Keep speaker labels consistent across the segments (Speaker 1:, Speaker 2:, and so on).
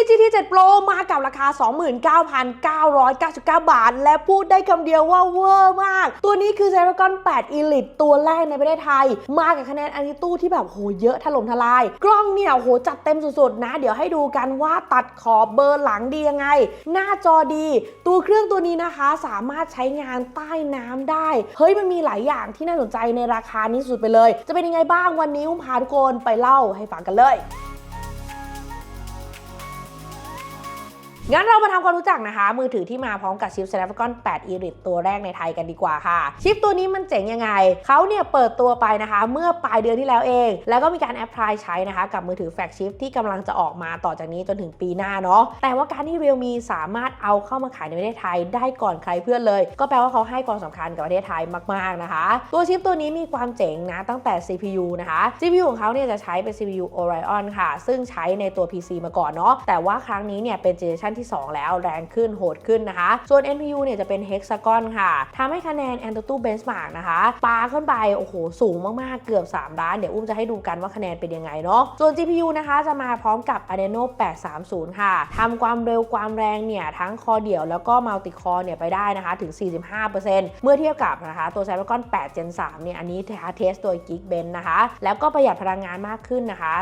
Speaker 1: ี GT 7 Pro มากับราคา 29,999 บาท และพูดได้คำเดียวว่าเวอร์มาก ตัวนี้คือ Dragon 8 Elite ตัวแรกในประเทศไทย มากับคะแนนอันนี้ตู้ที่แบบโหเยอะถล่มทลาย กล้องเนี่ยโหจัดเต็มสุดๆ นะ เดี๋ยวให้ดูกันว่าตัดขอบเบอร์หลังดียังไง หน้าจอดี ตัวเครื่องตัวนี้นะคะสามารถใช้งานใต้น้ำได้ เฮ้ยมันมีหลายอย่างที่น่าสนใจในราคานี้สุดไปเลย จะเป็นยังไงบ้างวันนี้อุ้มพาทุกคนไปเล่าให้ฟังกันเลย งั้นเรามาทำความรู้จักนะคะ มือถือที่มาพร้อมกับชิป Snapdragon 8 Elite ตัวแรกในไทยกันดีกว่าค่ะ ชิปตัวนี้มันเจ๋งยังไง เขาเนี่ยเปิดตัวไปนะคะ เมื่อปลายเดือนที่แล้วเอง แล้วก็มีการแอพพลายใช้นะคะ กับมือถือแฟกชิปที่กำลังจะออกมาต่อจากนี้จนถึงปีหน้าเนาะ แต่ว่าการที่ Realme สามารถเอาเข้ามาขายในประเทศไทยได้ก่อนใครเพื่อนเลย ก็แปลว่าเขาให้ความสำคัญกับประเทศไทยมากๆนะคะ ตัวชิปตัวนี้มีความเจ๋งนะตั้งแต่ CPU นะคะ CPU ของเขาเนี่ยจะใช้เป็น CPU Orion ค่ะ ซึ่งใช้ในตัว PC มาก่อนเนาะ แต่ว่าครั้งนี้เนี่ยเป็นเจเนอเรชันที่ 2 แล้วแรงขึ้นโหดขึ้นนะคะ ส่วน NPU เนี่ยจะเป็น Hexagon ค่ะทำให้คะแนน AnTuTu Benchmark นะคะปาขึ้นไปโอ้โหสูงมากๆเกือบ 3 ล้าน เดี๋ยวอุ้มจะให้ดูกันว่าคะแนนเป็นยังไงเนาะส่วน GPU นะคะจะมาพร้อมกับ Adreno 830 ค่ะทำความเร็วความแรงเนี่ยทั้งคอเดี่ยวแล้วก็มัลติคอเนี่ยไปได้นะคะถึง 45%เมื่อเทียบกับนะคะตัว Snapdragon 8 Gen 3 เนี่ยอันนี้เทสโดย Geekbench นะคะ แล้วก็ประหยัดพลังงานมากขึ้นนะคะ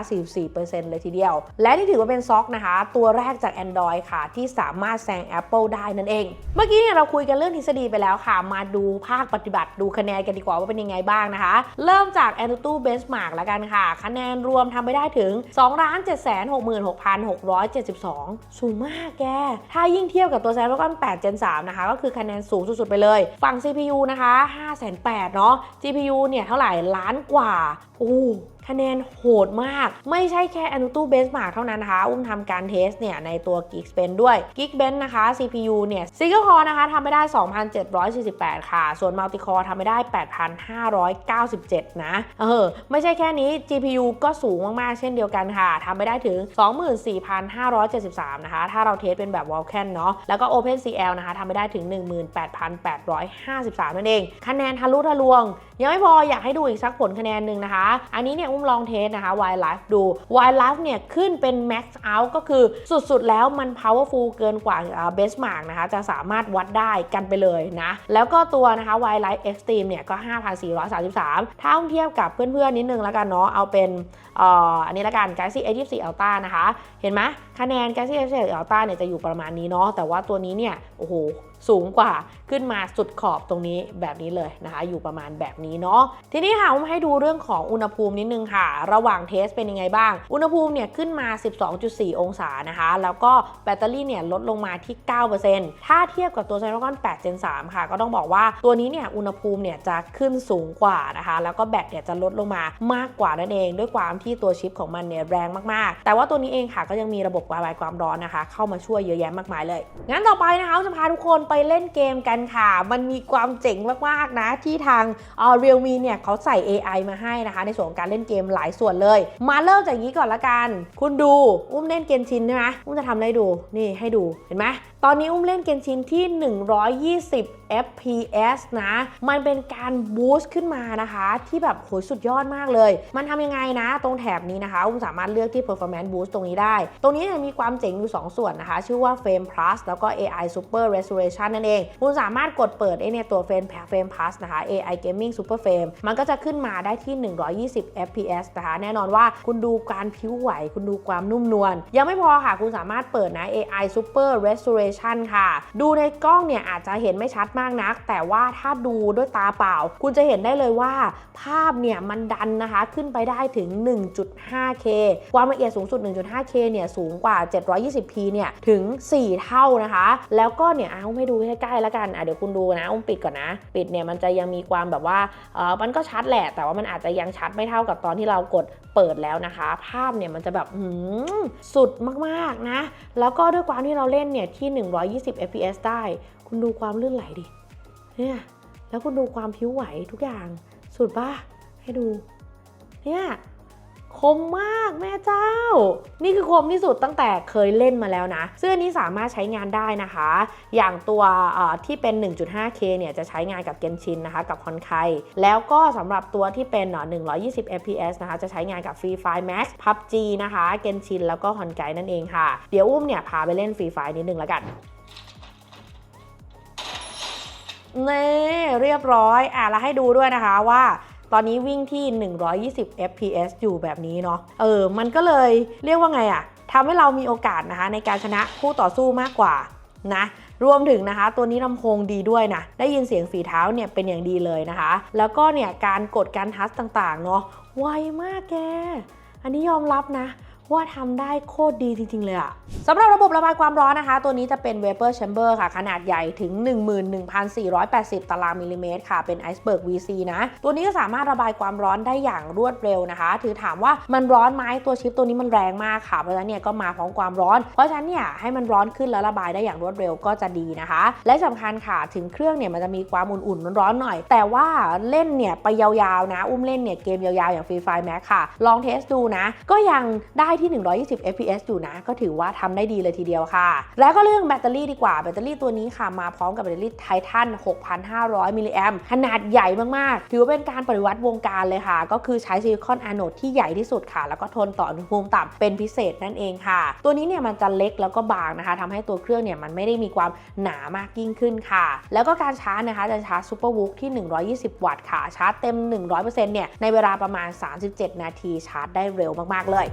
Speaker 1: 44%เลยทีเดียว และนี่ถือว่าเป็นซ็อกนะคะ ตัวแรกจาก Android ค่ะที่สามารถแซง Apple ได้นั่นเอง เมื่อกี้เนี่ยเราคุยกันเรื่องทฤษฎีไปแล้วค่ะ มาดูภาคปฏิบัติดูคะแนนกันดีกว่าว่าเป็นยังไงบ้างนะคะ เริ่มจาก AnTuTu Benchmark แล้วกันค่ะ คะแนนรวมทำไปได้ถึง 2,766,672 สูงมากแก ถ้ายิ่งเทียบกับตัว Snapdragon 8 Gen 3 นะคะ ก็คือคะแนนสูงสุดๆไปเลย ฝั่ง CPU นะคะ5,800เนาะ GPU เนี่ยเท่าไหร่ล้านกว่า โอ้ คะแนนโหดมาก ไม่ใช่แค่ AnTuTu Benchmark เท่านั้นนะคะ อุ้มทำการเทสเนี่ยในตัว Geekbench ด้วย Geekbench นะคะ CPU เนี่ย Single Core นะคะทำไม่ได้ 2,748 ค่ะ ส่วน Multi Core ทำไม่ได้ 8,597 นะ เออ ไม่ใช่แค่นี้ GPU ก็สูงมาก ๆ เช่นเดียวกันค่ะทำไม่ได้ถึง 24,573 นะคะ ถ้าเราเทสเป็นแบบ Vulkan เนาะแล้วก็ OpenCL นะคะทำไม่ได้ถึง 18,853 นั่นเอง คะแนนทะลุทะลวง ยังไม่พออยากให้ดูอีกสักผลคะแนนหนึ่งนะคะ อันนี้เนี่ยอุ้มลองเทสนะคะ Wildlife ดู Wildlife เนี่ยขึ้นเป็น Max Out ก็คือสุดๆ แล้วมัน powerful เกินกว่า Benchmark นะคะ จะสามารถวัดได้กันไปเลยนะ แล้วก็ตัวนะคะ Wildlife Extreme เนี่ยก็ 5,433 ถ้าเทียบกับเพื่อนๆ นิดนึงแล้วกันเนาะ เอาเป็นอันนี้ละกัน Galaxy A24 Ultra นะคะ เห็นไหมคะแนน Galaxy A24 Ultra เนี่ยจะอยู่ประมาณนี้เนาะ แต่ว่าตัวนี้เนี่ย โอ้โหสูงกว่าขึ้นมาสุดขอบตรงนี้แบบนี้เลยนะคะ อยู่ประมาณแบบนี้เนาะทีนี้ค่ะผมให้ดูเรื่องของอุณหภูมินิดนึงค่ะ ระหว่างเทสเป็นยังไงบ้าง อุณหภูมิเนี่ยขึ้นมา 12.4 องศานะคะ แล้วก็แบตเตอรี่เนี่ยลดลงมาที่ 9%ถ้าเทียบกับตัว Snapdragon 8 Gen 3 ค่ะ ก็ต้องบอกว่าตัวนี้เนี่ยอุณหภูมิเนี่ยจะขึ้นสูงกว่านะคะ แล้วก็แบตเนี่ยจะลดลงมามากกว่านั่นเอง ด้วยความที่ตัวชิปของมันเนี่ยแรงมากๆ แต่ว่าตัวนี้เองค่ะก็ยังมีระบบระบายความร้อนนะคะ เข้ามาช่วยเยอะแยะมากมายเลย งั้นต่อไปนะคะจะพาทุกคนไปเล่นเกมกันค่ะ มันมีความเจ๋งมากๆนะที่ทางเอ่อ Realme เนี่ยเขาใส่ AI มาให้นะคะ ในส่วนของการเล่นเกมหลายส่วนเลย มาเริ่มจากนี้ก่อนละกัน คุณดูอุ้มเล่นเกมชินใช่ไหมอุ้มจะทำอะไรดูนี่ให้ดูเห็นไหมตอนนี้อุ้มเล่นเกมชินที่ 120 FPS นะ มันเป็นการบูสต์ขึ้นมานะคะ ที่แบบโหสุดยอดมากเลย มันทำยังไงนะ ตรงแถบนี้นะคะอุ้มสามารถเลือกที่ performance boost ตรงนี้ได้ ตรงนี้เนี่ยมีความเจ๋งอยู่ 2 ส่วนนะคะ ชื่อว่า Frame Plus แล้วก็ AI Super Resolution นั่นเอง คุณสามารถกดเปิดไอเนี่ยตัว Frame Frame Plus นะคะ AI Gaming Super Frame มันก็จะขึ้นมาได้ที่ 120 FPS นะคะ แน่นอนว่าคุณดูการผิวไหว คุณดูความนุ่มนวล ยังไม่พอค่ะ คุณสามารถเปิดนะ AI Super Resolution ค่ะ ดูในกล้องเนี่ยอาจจะเห็นไม่ชัดมากนัก แต่ว่าถ้าดูด้วยตาเปล่า คุณจะเห็นได้เลยว่า ภาพเนี่ยมันดันนะคะขึ้นไปได้ถึง 1.5K ความละเอียดสูงสุด 1.5K เนี่ยสูงกว่า 720p เนี่ยถึง 4 เท่านะคะ แล้วก็เนี่ยเอาให้ดูใกล้ๆแล้วกันอะเดี๋ยวคุณดูนะอุ้มปิดก่อนนะ ปิดเนี่ยมันจะยังมีความแบบว่าเออมันก็ชัดแหละ แต่ว่ามันอาจจะยังชัดไม่เท่ากับตอนที่เรากดเปิดแล้วนะคะ ภาพเนี่ยมันจะแบบหืมสุดมากๆนะ แล้วก็ด้วยความที่เราเล่นเนี่ยที่ 120 fps ได้ คุณดูความลื่นไหลดิ เนี่ย แล้วคุณดูความผิวไหวทุกอย่าง สุดป่ะ ให้ดู เนี่ย คมมากแม่เจ้า นี่คือคมที่สุดตั้งแต่เคยเล่นมาแล้วนะซึ่งอันนี้สามารถใช้งานได้นะคะ อย่างตัวที่เป็น 1.5K เนี่ยจะใช้งานกับเกนชินนะคะ กับฮอนไคแล้วก็สำหรับตัวที่เป็นเอ่อ120 fps นะคะ จะใช้งานกับ Free Fire Max PUBG นะคะ เกนชินแล้วก็ฮอนไกนั่นเองค่ะ เดี๋ยวอุ้มเนี่ยพาไปเล่น Free Fire นิดนึงแล้วกัน เน่เรียบร้อยอะแล้วให้ดูด้วยนะคะว่าตอนนี้วิ่งที่ 120 fps อยู่แบบนี้เนาะ เออ มันก็เลยเรียกว่าไงอะทำให้เรามีโอกาสนะคะ ในการชนะคู่ต่อสู้มากกว่านะ รวมถึงนะคะ ตัวนี้ลำโพงดีด้วยนะ ได้ยินเสียงฝีเท้าเนี่ยเป็นอย่างดีเลยนะคะ แล้วก็เนี่ยการกดการทัชต่างๆเนาะ ไวมากแก อันนี้ยอมรับนะ ว่าทำได้โคตรดีจริง ๆ เลยอะสำหรับระบบระบายความร้อนนะคะ ตัวนี้จะเป็น Vapor Chamber ค่ะ ขนาดใหญ่ถึง 11,480 ตารางมิลลิเมตรค่ะ เป็น Iceberg VC นะ ตัวนี้ก็สามารถระบายความร้อนได้อย่างรวดเร็วนะคะ ถือถามว่ามันร้อนไหมตัวชิปตัวนี้มันแรงมากค่ะ เพราะฉะนั้นเนี่ยก็มาพร้อมความร้อน เพราะฉะนั้นเนี่ยให้มันร้อนขึ้นแล้วระบายได้อย่างรวดเร็วก็จะดีนะคะ และสำคัญค่ะถึงเครื่องเนี่ยมันจะมีความอุ่นๆร้อนๆหน่อย แต่ว่าเล่นเนี่ยไปยาวๆนะ อุ้มเล่นเนี่ยเกมยาวๆอย่าง Free Fire Max ค่ะ ลองเทสดูนะ ก็ยังได้ที่ 120 fps อยู่นะ ก็ถือว่าทำได้ดีเลยทีเดียวค่ะ แล้วก็เรื่องแบตเตอรี่ดีกว่า แบตเตอรี่ตัวนี้ค่ะ มาพร้อมกับแบตเตอรี่ไททัน 6,500 มิลลิแอมขนาดใหญ่มาก ๆ ถือว่าเป็นการปฏิวัติวงการเลยค่ะ ก็คือใช้ซิลิคอนอะโนดที่ใหญ่ที่สุดค่ะ แล้วก็ทนต่ออุณหภูมิต่ำเป็นพิเศษนั่นเองค่ะ ตัวนี้เนี่ยมันจะเล็กแล้วก็บางนะคะทำให้ตัวเครื่องเนี่ยมันไม่ได้มีความหนามากยิ่งขึ้นค่ะ แล้วก็การชาร์จนะคะจะชาร์จซูเปอร์วูคที่ 120 วัตต์ค่ะ ชาร์จเต็ม 100%เนี่ยในเวลาประมาณ 37 นาทีชาร์จได้เร็วมาก ๆ เลย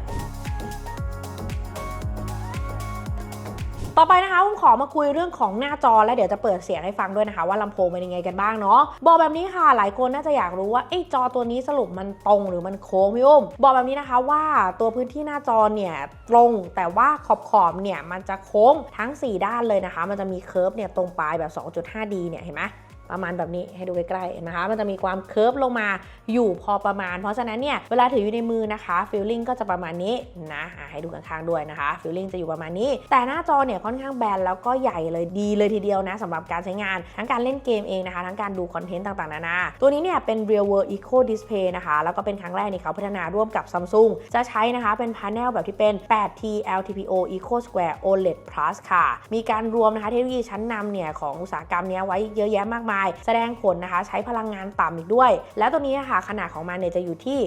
Speaker 1: ต่อไปนะคะผมขอมาคุยเรื่องของหน้าจอแล้วเดี๋ยวจะเปิดเสียงให้ฟังด้วยนะคะ ว่าลำโพงเป็นยังไงกันบ้างเนาะบอกแบบนี้ค่ะหลายคนน่าจะอยากรู้ว่าไอ้จอตัวนี้สรุปมันตรงหรือมันโค้งพี่อุ้มบอกแบบนี้นะคะว่าตัวพื้นที่หน้าจอเนี่ยตรงแต่ว่าขอบขอบเนี่ยมันจะโค้งทั้ง 4 ด้านเลยนะคะ มันจะมีเคิร์ฟเนี่ยตรงปลายแบบ 2.5D เนี่ยเห็นไหม ประมาณแบบนี้ให้ดูใกล้ๆนะคะ มันจะมีความเคิร์ฟลงมาอยู่พอประมาณ เพราะฉะนั้นเนี่ย เวลาถืออยู่ในมือนะคะฟีลลิ่งก็จะประมาณนี้นะให้ดูข้างๆด้วยนะคะฟีลลิ่งจะอยู่ประมาณนี้ แต่หน้าจอเนี่ยค่อนข้างแบนแล้วก็ใหญ่เลยดีเลยทีเดียวนะสำหรับการใช้งาน ทั้งการเล่นเกมเองนะคะ ทั้งการดูคอนเทนต์ต่างๆ นานา ตัวนี้เนี่ยเป็น Real World Eco Display นะคะ แล้วก็เป็นครั้งแรกที่เขาพัฒนาร่วมกับ Samsung จะใช้นะคะเป็นพาเนลแบบที่เป็น 8T LTPO Eco Square OLED Plus ค่ะ มีการรวมนะคะเทคโนโลยีชั้นนำเนี่ยของอุตสาหกรรมนี้ไว้เยอะแยะมากมายแสดงผลนะคะ ใช้พลังงานต่ำอีกด้วย แล้วตัวนี้นะคะขนาดของมันเนี่ยจะอยู่ที่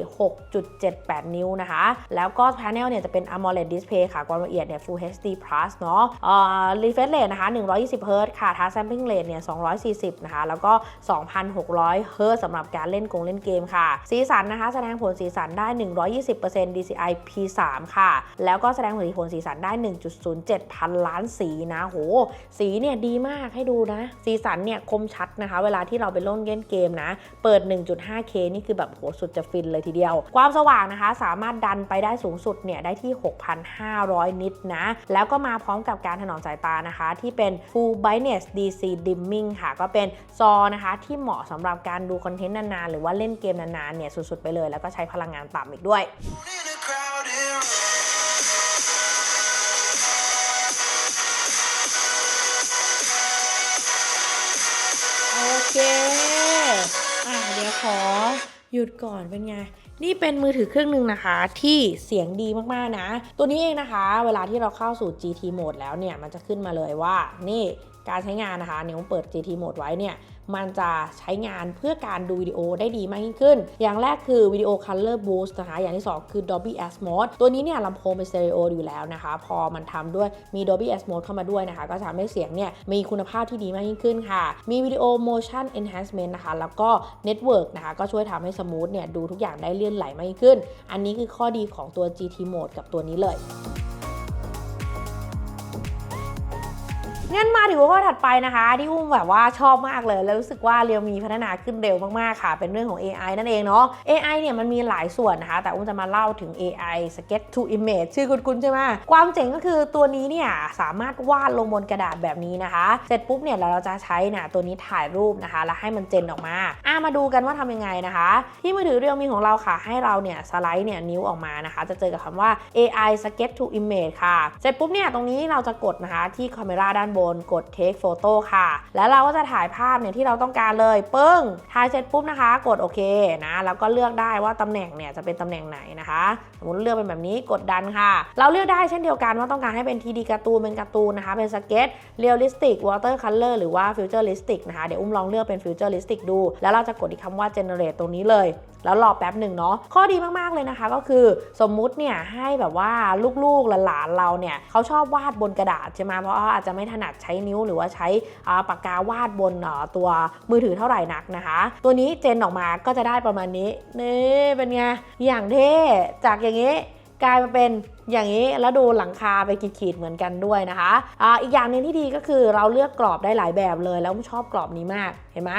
Speaker 1: 6.78 นิ้วนะคะ แล้วก็พาเนลเนี่ยจะเป็น AMOLED Display ค่ะความละเอียดเนี่ย Full HD Plus เนาะเอ่อ refresh rate นะคะ 120 Hz ค่ะ touch sampling rate เนี่ย 240 นะคะ แล้วก็ 2,600 Hz สำหรับการเล่นกงเล่นเกมค่ะ สีสันนะคะ แสดงผลสีสันได้ 120% DCI P3 ค่ะ แล้วก็แสดงผลสีสันได้ 1.07 พันล้านสีนะ โห สีเนี่ยดีมากให้ดูนะ สีสันเนี่ยคมชัดนะคะ เวลาที่เราไปเล่นเล่นเกมนะ เปิด 1.5K นี่คือแบบโหสุดจะฟินเลยทีเดียว ความสว่างนะคะ สามารถดันไปได้สูงสุดเนี่ยได้ที่ 6,500 นิตนะ แล้วก็มาพร้อมกับการถนอมสายตานะคะ ที่เป็น Full Brightness DC Dimming ค่ะ ก็เป็นซอนะคะ ที่เหมาะสำหรับการดูคอนเทนต์นานๆ หรือว่าเล่นเกมนานๆเนี่ยสุดๆไปเลย แล้วก็ใช้พลังงานต่ำอีกด้วย เค อะเดี๋ยวขอหยุดก่อนเป็นไง นี่เป็นมือถือเครื่องหนึ่งนะคะ ที่เสียงดีมากๆนะ ตัวนี้เองนะคะ เวลาที่เราเข้าสู่ GT Mode แล้วเนี่ย มันจะขึ้นมาเลยว่า นี่การใช้งานนะคะเนี่ยผมเปิด GT Mode ไว้เนี่ย มันจะใช้งานเพื่อการดูวิดีโอได้ดีมากยิ่งขึ้น อย่างแรกคือวิดีโอ Color Boost นะคะ อย่างที่ 2 คือ Dolby Atmos ตัวนี้เนี่ยลำโพงเป็นสเตอริโออยู่แล้วนะคะ พอมันทำด้วยมี Dolby Atmos เข้ามาด้วยนะคะ ก็จะทำให้เสียงเนี่ยมีคุณภาพที่ดีมากยิ่งขึ้นค่ะ มีวิดีโอ Motion Enhancement นะคะ แล้วก็ Network นะคะ ก็ช่วยทำให้สมูทเนี่ยดูทุกอย่างได้เลื่อนไหลมากยิ่งขึ้น อันนี้คือข้อดีของตัว GT Mode กับตัวนี้เลย งั้นมาถึงหัวข้อถัดไปนะคะ ที่อุ้มแบบว่าชอบมากเลย แล้วรู้สึกว่าเรียวมีพัฒนาขึ้นเร็วมากๆค่ะ เป็นเรื่องของ AI นั่นเองเนาะ AI เนี่ยมันมีหลายส่วนนะคะ แต่อุ้มจะมาเล่าถึง AI Sketch to Image ชื่อคุณๆใช่ไหมความเจ๋งก็คือตัวนี้เนี่ยสามารถวาดลงบนกระดาษแบบนี้นะคะ เสร็จปุ๊บเนี่ยเราจะใช้นะตัวนี้ถ่ายรูปนะคะ แล้วให้มันเจนออกมาอะมาดูกันว่าทำยังไงนะคะ ที่มือถือเรียวมีของเราค่ะ ให้เราเนี่ยสไลด์เนี่ยนิ้วออกมานะคะ จะเจอกับคำว่า AI Sketch to Image ค่ะ เสร็จปุ๊บเนี่ยตรงนี้เราจะกดนะคะที่ Camera ด้านบบนกด take photo ค่ะ แล้วเราก็จะถ่ายภาพเนี่ยที่เราต้องการเลยปึ้งถ่ายเสร็จปุ๊บนะคะ กดโอเคนะแล้วก็เลือกได้ว่าตำแหน่งเนี่ยจะเป็นตำแหน่งไหนนะคะสมมติเลือกเป็นแบบนี้กดดันค่ะ เราเลือกได้เช่นเดียวกันว่าต้องการให้เป็นทีดีการ์ตูนเป็นการ์ตูนนะคะ เป็นสเก็ตเรียลลิสติกวอเตอร์คัลเลอร์หรือว่าฟิวเจอริสติกนะคะเดี๋ยวอุ้มลองเลือกเป็นฟิวเจอริสติกดู แล้วเราจะกดที่คำว่า generate ตรงนี้เลยแล้วรอแป๊บหนึ่งเนาะข้อดีมากๆเลยนะคะ ก็คือสมมุติเนี่ยให้แบบว่าลูกๆหลานเราเนี่ยเขาชอบวาดบนกระดาษใช่ไหมเพราะาอาจจะไม่ถนัดใช้นิ้วหรือว่าใช้อ่าปากกาวาดบนเอ่อตัวมือถือเท่าไหร่นักนะคะ ตัวนี้เจนออกมาก็จะได้ประมาณนี้นี่เป็นไงอย่างเท่จากอย่างนี้กลายมาเป็นอย่างนี้แล้วดูหลังคาไปขีดๆเหมือนกันด้วยนะคะอ่าอีกอย่างหนึ่งที่ดีก็คือเราเลือกกรอบได้หลายแบบเลย แล้วชอบกรอบนี้มากเห็นไหม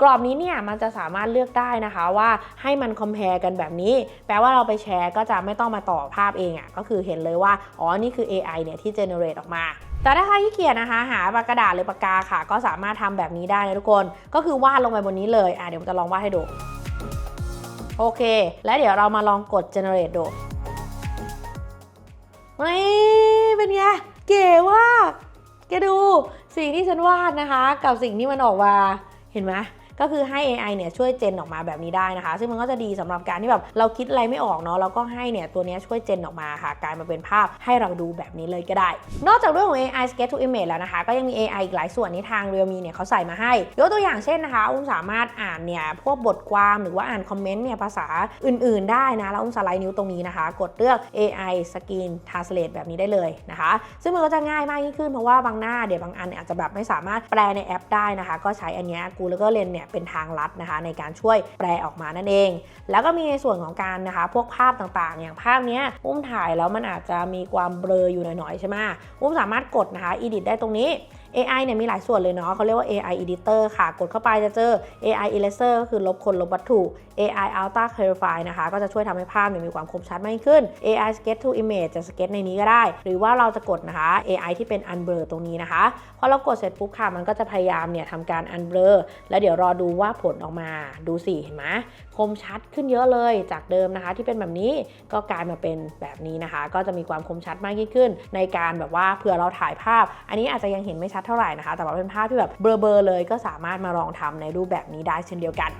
Speaker 1: กรอบนี้เนี่ยมันจะสามารถเลือกได้นะคะว่าให้มันคอมเพลกันแบบนี้ แปลว่าเราไปแชร์ก็จะไม่ต้องมาต่อภาพเองอะ่ะก็คือเห็นเลยว่า อ๋อ นี่คือ AI เนี่ยที่ generate ออกมาแต่ถ้าใครขี้เกียจนะคะ หาปากกระดาษหรือปากกาค่ะ ก็สามารถทำแบบนี้ได้นะทุกคน ก็คือวาดลงไปบนนี้เลยอะเดี๋ยวผมจะลองวาดให้ดู โอเค แล้วเดี๋ยวเรามาลองกด generate ดูนี่เป็นไง เก๋ว่าแกดูสิ่งที่ฉันวาดนะคะ กับสิ่งที่มันออกมาเห็นไหม ก็คือให้ AI เนี่ยช่วยเจนออกมาแบบนี้ได้นะคะ ซึ่งมันก็จะดีสำหรับการที่แบบเราคิดอะไรไม่ออกเนาะเราก็ให้เนี่ยตัวนี้ช่วยเจนออกมาค่ะกลายมาเป็นภาพให้เราดูแบบนี้เลยก็ได้ นอกจากเรื่องของ AI Sketch to Image แล้วนะคะ ก็ยังมี AI อีกหลายส่วนที่ทาง Realme เนี่ยเขาใส่มาให้ยกตัวอย่างเช่นนะคะ อุ้มสามารถอ่านเนี่ยพวกบทความหรือว่าอ่านคอมเมนต์เนี่ยภาษาอื่น ๆ ได้นะแล้วอุ้มสไลด์นิ้วตรงนี้นะคะ กดเลือก AI Screen Translate แบบนี้ได้เลยนะคะ ซึ่งมันก็จะง่ายมากยิ่งขึ้นเพราะว่าบางหน้าเดี๋ยวบางอันเนี่ยอาจจะแบบไม่สามารถแปลในแอปได้นะคะ ก็ใช้อันนี้ย Google Lens เนี่ยเป็นทางลัดนะคะในการช่วยแปลออกมานั่นเอง แล้วก็มีในส่วนของการนะคะพวกภาพต่างๆ อย่างภาพนี้อุ้มถ่ายแล้วมันอาจจะมีความเบลออยู่หน่อยๆใช่ไหมอุ้มสามารถกดนะคะ edit ได้ตรงนี้ AI เนี่ยมีหลายส่วนเลยเนาะเขาเรียกว่า AI editor ค่ะ กดเข้าไปจะเจอ AI eraser ก็คือลบคนลบวัตถุ AI ultra clarify นะคะ ก็จะช่วยทำให้ภาพเนี่ยมีความคมชัดมากยิ่งขึ้น AI sketch to image จะสเก็ตในนี้ก็ได้ หรือว่าเราจะกดนะคะ AI ที่เป็น unblur ตรงนี้นะคะ พอเรากดเสร็จปุ๊บค่ะ มันก็จะพยายามเนี่ยทำการ unblur แล้วเดี๋ยวรอดูว่าผลออกมาดูสิเห็นไหมคมชัดขึ้นเยอะเลยจากเดิมนะคะ ที่เป็นแบบนี้ก็กลายมาเป็นแบบนี้นะคะ ก็จะมีความคมชัดมากยิ่งขึ้น ในการแบบว่าเผื่อเราถ่ายภาพ อันนี้อาจจะยังเห็นไม่ชัดเท่าไหร่นะคะ แต่ว่าเป็นภาพที่แบบเบลอๆเลยก็สามารถมาลองทำในรูปแบบนี้ได้เช่นเดียวกัน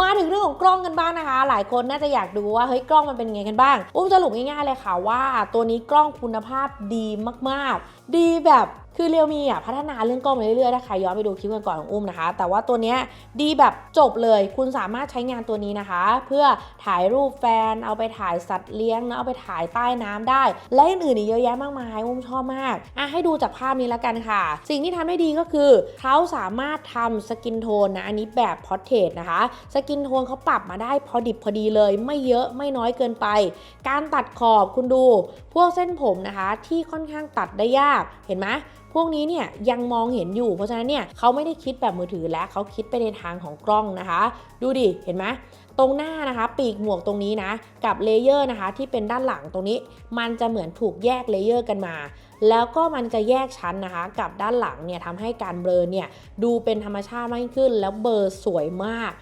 Speaker 1: มาถึงเรื่องของกล้องกันบ้างนะคะ หลายคนน่าจะอยากดูว่าเฮ้ยกล้องมันเป็นไงกันบ้าง อุ้มสรุปง่ายๆเลยค่ะว่า ตัวนี้กล้องคุณภาพดีมากๆ ดีแบบ คือเรียวมีอะพัฒนาเรื่องกล้องมาเรื่อยๆถ้าใครย้อนไปดูคลิปก่อนๆของอุ้มนะคะ แต่ว่าตัวเนี้ยดีแบบจบเลย คุณสามารถใช้งานตัวนี้นะคะ เพื่อถ่ายรูปแฟน เอาไปถ่ายสัตว์เลี้ยงนะเอาไปถ่ายใต้น้ำได้ และอื่นๆอีกเยอะแยะมากมายอุ้มชอบมากอะให้ดูจากภาพนี้แล้วกันค่ะ สิ่งที่ทำได้ดีก็คือเขาสามารถทำสกินโทนนะอันนี้แบบพอร์เทรตนะคะ สกินโทนเขาปรับมาได้พอดิบพอดีเลย ไม่เยอะไม่น้อยเกินไป การตัดขอบคุณดู พวกเส้นผมนะคะ ที่ค่อนข้างตัดได้ยากเห็นไหม พวกนี้เนี่ยยังมองเห็นอยู่ เพราะฉะนั้นเนี่ยเขาไม่ได้คิดแบบมือถือแล้วเขาคิดไปในทางของกล้องนะคะ ดูดิ เห็นไหมตรงหน้านะคะปีกหมวกตรงนี้นะ กับเลเยอร์นะคะที่เป็นด้านหลังตรงนี้ มันจะเหมือนถูกแยกเลเยอร์กันมา แล้วก็มันจะแยกชั้นนะคะ กับด้านหลังเนี่ยทำให้การเบลอเนี่ยดูเป็นธรรมชาติมากขึ้น แล้วเบลอสวยมาก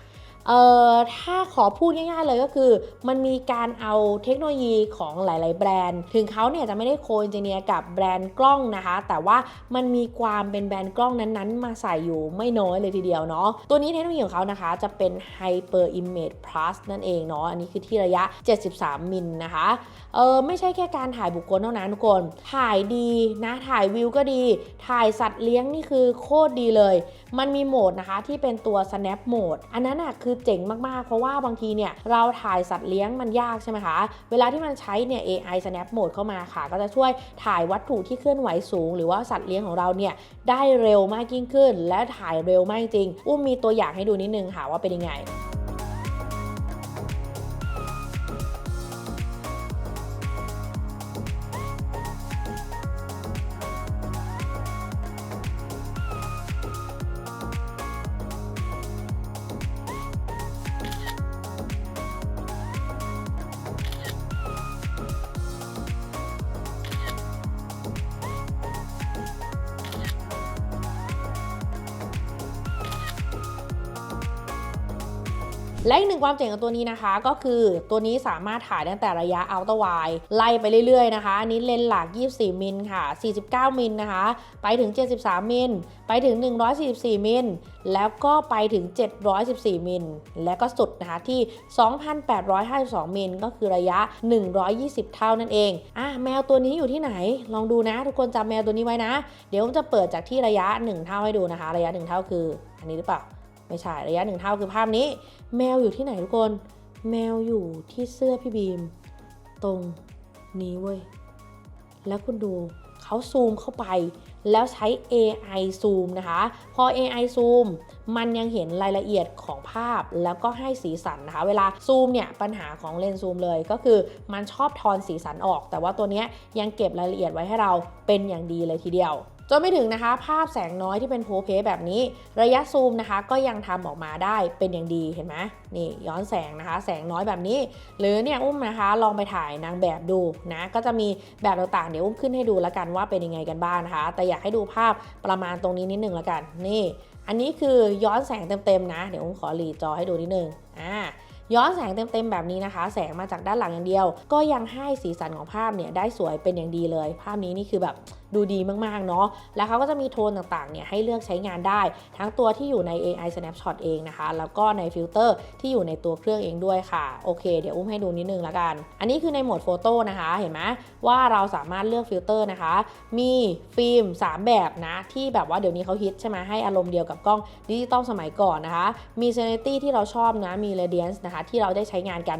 Speaker 1: เอ่อถ้าขอพูดง่ายๆเลยก็คือ มันมีการเอาเทคโนโลยีของหลาย ๆ แบรนด์ ถึงเขาเนี่ยจะไม่ได้โคเอนจิเนียร์กับแบรนด์กล้องนะคะ แต่ว่ามันมีความเป็นแบรนด์กล้องนั้นๆ มาใส่อยู่ไม่น้อยเลยทีเดียวเนาะตัวนี้เทคโนโลยีของเขานะคะ จะเป็น Hyper Image Plus นั่นเองเนาะอันนี้คือที่ระยะ 73 มิลนะคะเออไม่ใช่แค่การถ่ายบุคคลเท่านั้นทุกคนถ่ายดีนะถ่ายวิวก็ดี ถ่ายสัตว์เลี้ยงนี่คือโคตรดีเลย มันมีโหมดนะคะที่เป็นตัว snap mode อันนั้นอะคือเจ๋งมากๆ เพราะว่าบางทีเนี่ยเราถ่ายสัตว์เลี้ยงมันยากใช่ไหมคะ เวลาที่มันใช้เนี่ย AI snap mode เข้ามาค่ะ ก็จะช่วยถ่ายวัตถุที่เคลื่อนไหวสูง หรือว่าสัตว์เลี้ยงของเราเนี่ยได้เร็วมากยิ่งขึ้น และถ่ายเร็วมากจริง อุ้มมีตัวอย่างให้ดูนิดนึงค่ะว่าเป็นยังไง และอีกหนึ่งความเจ๋งของตัวนี้นะคะ ก็คือตัวนี้สามารถถ่ายตั้งแต่ระยะ Ultra Wide ไล่ไปเรื่อยๆนะคะอันนี้เลนส์หลัก 24 มิลค่ะ 49 มิลนะคะ ไปถึง 73 มิล ไปถึง 144 มิล แล้วก็ไปถึง 714 มิล และก็สุดนะคะที่ 2,852 มิล ก็คือระยะ 120 เท่านั่นเองอะแมวตัวนี้อยู่ที่ไหน ลองดูนะ ทุกคนจำแมวตัวนี้ไว้นะ เดี๋ยวผมจะเปิดจากที่ระยะ 1 เท่าให้ดูนะคะ ระยะ 1 เท่าคือ อันนี้หรือเปล่า ไม่ใช่ระยะ1เท่าคือภาพนี้ แมวอยู่ที่ไหนทุกคน แมวอยู่ที่เสื้อพี่บีม ตรงนี้เว้ย แล้วคุณดูเขาซูมเข้าไป แล้วใช้ AI ซูมนะคะ พอ AI ซูมมันยังเห็นรายละเอียดของภาพแล้วก็ให้สีสันนะคะ เวลาซูมเนี่ย ปัญหาของเลนส์ซูมเลยก็คือมันชอบทอนสีสันออก แต่ว่าตัวนี้ยังเก็บรายละเอียดไว้ให้เราเป็นอย่างดีเลยทีเดียว จนไม่ถึงนะคะ ภาพแสงน้อยที่เป็นโพเพแบบนี้ ระยะซูมนะคะ ก็ยังทำออกมาได้เป็นอย่างดีเห็นไหมนี่ย้อนแสงนะคะ แสงน้อยแบบนี้ หรือเนี่ยอุ้มนะคะ ลองไปถ่ายนางแบบดูนะก็จะมีแบบต่างๆเดี๋ยวอุ้มขึ้นให้ดูแล้วกันว่าเป็นยังไงกันบ้างนะคะ แต่อยากให้ดูภาพประมาณตรงนี้นิดนึงแล้วกัน นี่ อันนี้คือย้อนแสงเต็มๆนะ เดี๋ยวอุ้มขอรีจอให้ดูนิดนึงอ่าย้อนแสงเต็มๆแบบนี้นะคะ แสงมาจากด้านหลังอย่างเดียว ก็ยังให้สีสันของภาพเนี่ยได้สวยเป็นอย่างดีเลย ภาพนี้นี่คือแบบ ดูดีมากๆเนาะแล้วเขาก็จะมีโทนต่างๆเนี่ยให้เลือกใช้งานได้ ทั้งตัวที่อยู่ใน AI Snapshot เองนะคะ แล้วก็ในฟิลเตอร์ที่อยู่ในตัวเครื่องเองด้วยค่ะ โอเค เดี๋ยวอุ้มให้ดูนิดนึงละกัน อันนี้คือในโหมดโฟโต้นะคะ เห็นไหมว่าเราสามารถเลือกฟิลเตอร์นะคะ มีฟิล์ม 3 แบบนะ ที่แบบว่าเดี๋ยวนี้เขาฮิตใช่ไหมให้อารมณ์เดียวกับกล้องดิจิตอลสมัยก่อนนะคะ มี Serenity ที่เราชอบนะ มี Radiance นะคะ ที่เราได้ใช้งานกัน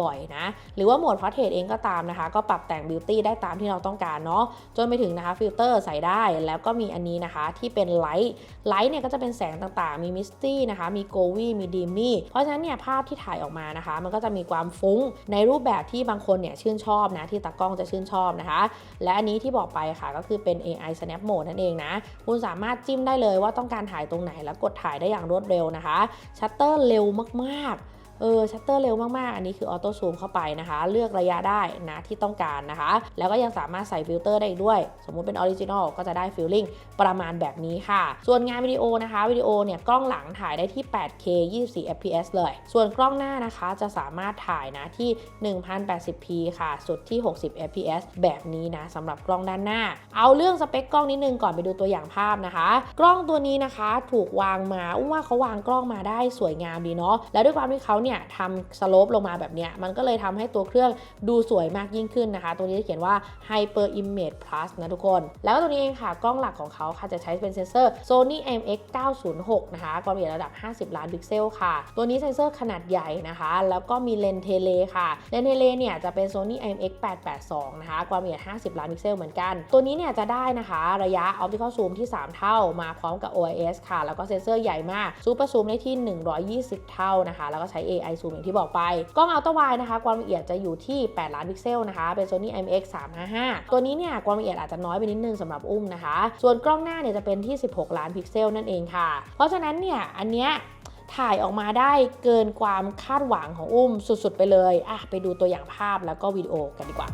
Speaker 1: บ่อยๆนะ หรือว่าโหมด Portrait เองก็ตามนะคะ ก็ปรับแต่ง Beauty ได้ตามที่เราต้องการเนาะ จนไปถึงนะคะฟิลเตอร์ใส่ได้แล้วก็มีอันนี้นะคะที่เป็นไลท์ไลท์เนี่ยก็จะเป็นแสงต่างๆ มีมิสตี้นะคะมีโกวี่มีดีมี่เพราะฉะนั้นเนี่ยภาพที่ถ่ายออกมานะคะ มันก็จะมีความฟุ้งในรูปแบบที่บางคนเนี่ยชื่นชอบนะที่ตากล้องจะชื่นชอบนะคะ และอันนี้ที่บอกไปค่ะก็คือเป็น AI Snap Mode นั่นเองนะ คุณสามารถจิ้มได้เลยว่าต้องการถ่ายตรงไหนแล้วกดถ่ายได้อย่างรวดเร็วนะคะชัตเตอร์เร็วมากๆ เออชัตเตอร์เร็วมากๆ อันนี้คือออโต้ซูมเข้าไปนะคะ เลือกระยะได้นะที่ต้องการนะคะ แล้วก็ยังสามารถใส่ฟิลเตอร์ได้อีกด้วย สมมุติเป็นออริจินอลก็จะได้ฟิลลิ่งประมาณแบบนี้ค่ะ ส่วนงานวิดีโอนะคะวิดีโอเนี่ยกล้องหลังถ่ายได้ที่ 8K 24 fps เลย ส่วนกล้องหน้านะคะจะสามารถถ่ายนะที่ 1080p ค่ะ สุดที่ 60 fps แบบนี้นะสำหรับกล้องด้านหน้า เอาเรื่องสเปคกล้องนิดนึงก่อนไปดูตัวอย่างภาพนะคะ กล้องตัวนี้นะคะถูกวางมาอุ้มว่าเขาวางกล้องมาได้สวยงามดีเนาะแล้วด้วยความที่เขาเนี่ยทำสโลปลงมาแบบเนี้ยมันก็เลยทำให้ตัวเครื่องดูสวยมากยิ่งขึ้นนะคะ ตัวนี้จะเขียนว่า Hyper Image Plus นะทุกคน แล้วตัวนี้เองค่ะ กล้องหลักของเขาค่ะจะใช้เป็นเซนเซอร์ Sony MX906 นะคะความละเอียดระดับ 50 ล้านพิกเซลค่ะ ตัวนี้เซนเซอร์ขนาดใหญ่นะคะ แล้วก็มีเลนเทเลค่ะ เลนเทเลเนี่ยจะเป็น Sony MX882 นะคะความละเอียด 50 ล้านพิกเซลเหมือนกัน ตัวนี้เนี่ยจะได้นะคะระยะ Optical Zoom ที่ 3 เท่ามาพร้อมกับ OIS ค่ะ แล้วก็เซนเซอร์ใหญ่มาก Super Zoom ได้ที่ 120 เท่านะคะ แล้วก็ใช้ AI Zoom อย่างที่บอกไป กล้องอัลตร้าไวนะคะ ความละเอียดจะอยู่ที่ 8 ล้านพิกเซลนะคะ เป็น Sony IMX 355 ตัวนี้เนี่ยความละเอียดอาจจะน้อยไปนิดนึงสำหรับอุ้มนะคะ ส่วนกล้องหน้าเนี่ยจะเป็นที่ 16 ล้านพิกเซลนั่นเองค่ะ เพราะฉะนั้นเนี่ยอันเนี้ยถ่ายออกมาได้เกินความคาดหวังของอุ้มสุดๆ ไปเลย อะ ไปดูตัวอย่างภาพแล้วก็วิดีโอกันดีกว่า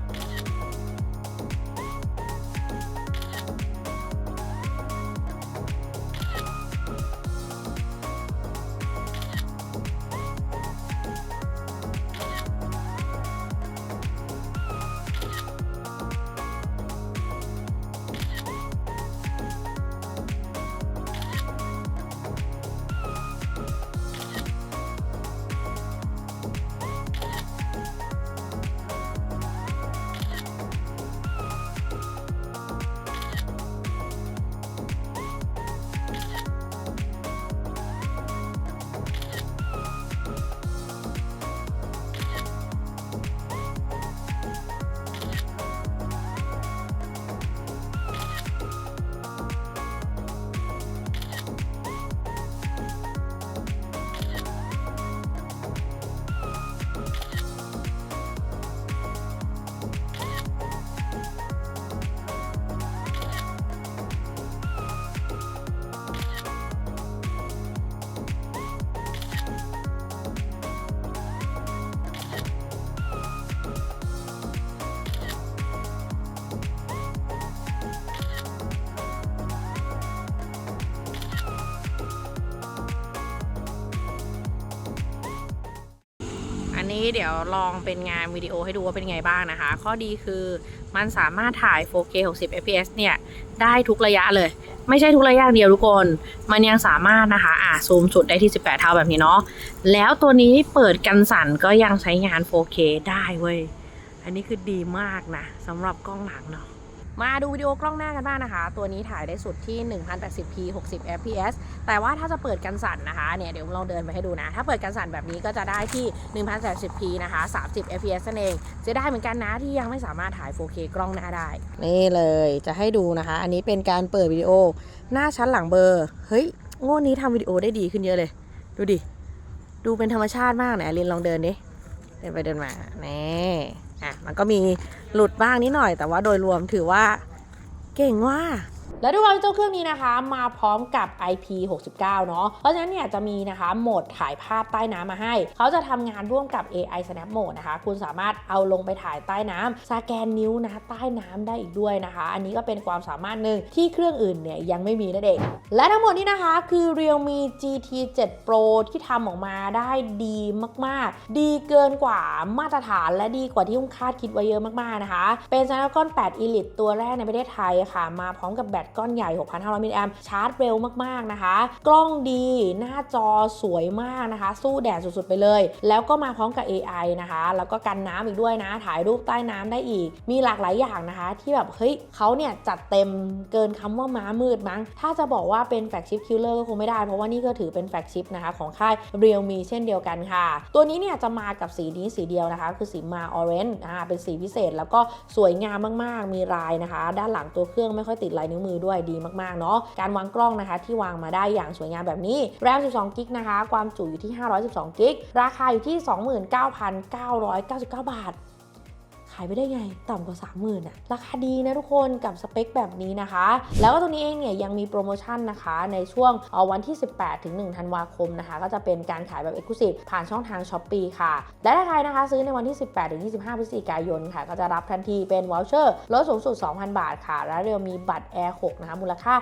Speaker 1: เดี๋ยวลองเป็นงานวิดีโอให้ดูว่าเป็นไงบ้างนะคะ ข้อดีคือมันสามารถถ่าย 4K 60 fps เนี่ย ได้ทุกระยะเลย ไม่ใช่ทุกระยะเดียวทุกคน มันยังสามารถนะคะอ่าซูมสุดได้ที่ 18 เท่าแบบนี้เนาะแล้วตัวนี้เปิดกันสั่นก็ยังใช้งาน 4K ได้เว้ย อันนี้คือดีมากนะสำหรับกล้องหลังเนาะ มาดูวิดีโอกล้องหน้ากันบ้างนะคะ ตัวนี้ถ่ายได้สุดที่ 1080p 60 fps แต่ว่าถ้าจะเปิดกันสั่นนะคะ เนี่ยเดี๋ยวลองเดินไปให้ดูนะ ถ้าเปิดกันสั่นแบบนี้ก็จะได้ที่ 1080p นะคะ 30 fps นั่นเองจะได้เหมือนกันนะที่ยังไม่สามารถถ่าย 4K กล้องหน้าได้ นี่เลยจะให้ดูนะคะ อันนี้เป็นการเปิดวิดีโอ หน้าชั้นหลังเบอร์ เฮ้ยงวดนี้ทำวิดีโอได้ดีขึ้นเยอะเลย ดูดิ ดูเป็นธรรมชาติมากไหนลินลองเดินดิ เดินไปเดินมาแน่ อะมันก็มีหลุดบ้างนิดหน่อย แต่ว่าโดยรวมถือว่าเก่งว่า แล้วด้วยความที่เจ้าเครื่องนี้นะคะมาพร้อมกับ IP69 เนาะเพราะฉะนั้นเนี่ยจะมีนะคะโหมดถ่ายภาพใต้น้ำมาให้ เขาจะทำงานร่วมกับ AI Snap Mode นะคะ คุณสามารถเอาลงไปถ่ายใต้น้ำสแกนนิ้วนะใต้น้ำได้อีกด้วยนะคะ อันนี้ก็เป็นความสามารถหนึ่งที่เครื่องอื่นเนี่ยยังไม่มีนั่นเอง และทั้งหมดนี้นะคะคือ Realme GT 7 Pro ที่ทำออกมาได้ดีมาก ๆ ดีเกินกว่ามาตรฐานและดีกว่าที่คุณคาดคิดไว้เยอะมาก ๆ นะคะ เป็น Snapdragon 8 Elite ตัวแรกในประเทศไทยค่ะ มาพร้อมกับแบตก้อนใหญ่ 6,500มิลลิแอมชาร์จเร็วมากๆนะคะ กล้องดีหน้าจอสวยมากนะคะ สู้แดดสุดๆไปเลย แล้วก็มาพร้อมกับ AI นะคะ แล้วก็กันน้ำอีกด้วยนะ ถ่ายรูปใต้น้ำได้อีก มีหลากหลายอย่างนะคะ ที่แบบ เฮ้ยเขาเนี่ยจัดเต็มเกินคำว่าม้ามืดมั้ง ถ้าจะบอกว่าเป็นแฟกชิปคิลเลอร์ก็คงไม่ได้ เพราะว่านี่ก็ถือเป็นแฟกชิปนะคะ ของค่าย Realme เช่นเดียวกันค่ะ ตัวนี้เนี่ยจะมากับสีนี้สีเดียวนะคะ คือสีมาออเรนจ์อ่าเป็นสีพิเศษแล้วก็สวยงามมากๆ มีลายนะคะ ด้านหลังตัวเครื่องไม่ค่อยติดลายนิ้วมือด้วยดีมากๆเนาะการวางกล้องนะคะที่วางมาได้อย่างสวยงามแบบนี้แรม 12 กิกนะคะ ความจุอยู่ที่ 512 กิก ราคาอยู่ที่ 29,999 บาท ขายไปได้ไงต่ำกว่า 30,000อะราคาดีนะทุกคนกับสเปคแบบนี้นะคะ แล้วก็ตัวนี้เองเนี่ยยังมีโปรโมชั่นนะคะในช่วงวันที่ 18 ถึง 1 ธันวาคมนะคะ ก็จะเป็นการขายแบบ Exclusive ผ่านช่องทาง s h อ p e e ค่ะ และถ้าใครนะคะซื้อในวันที่ 18 ถึง 25 พฤศจิกายนค่ะ ก็จะรับทันทีเป็นวอลเชอร์ลดสูงสุด 2,000 บาทค่ะ และเรียวมีบัตร Air 6นะคะมูลค่า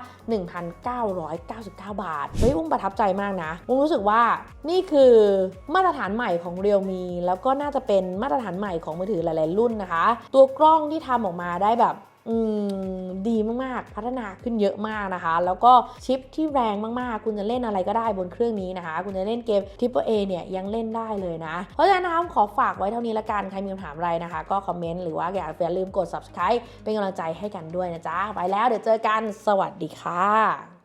Speaker 1: 1,999 บาทเฮ้ยอุ้มประทับใจมากนะอุ้มรู้สึกว่านี่คือมาตรฐานใหม่ของเรียวมีแล้วก็น่าจะเป็นมาตรฐานใหม่ของมือถือหลาย ๆ รุ่นนะคะตัวกล้องที่ทำออกมาได้แบบดีมากๆ พัฒนาขึ้นเยอะมากนะคะ แล้วก็ชิปที่แรงมากๆ คุณจะเล่นอะไรก็ได้บนเครื่องนี้นะคะ คุณจะเล่นเกม Triple A เนี่ยยังเล่นได้เลยนะ เพราะฉะนั้นนะคะขอฝากไว้เท่านี้ละกัน ใครมีคำถามอะไรนะคะ ก็คอมเมนต์หรือว่าอย่าลืมกด subscribe เป็นกำลังใจให้กันด้วยนะจ๊ะ ไปแล้วเดี๋ยวเจอกัน สวัสดีค่ะ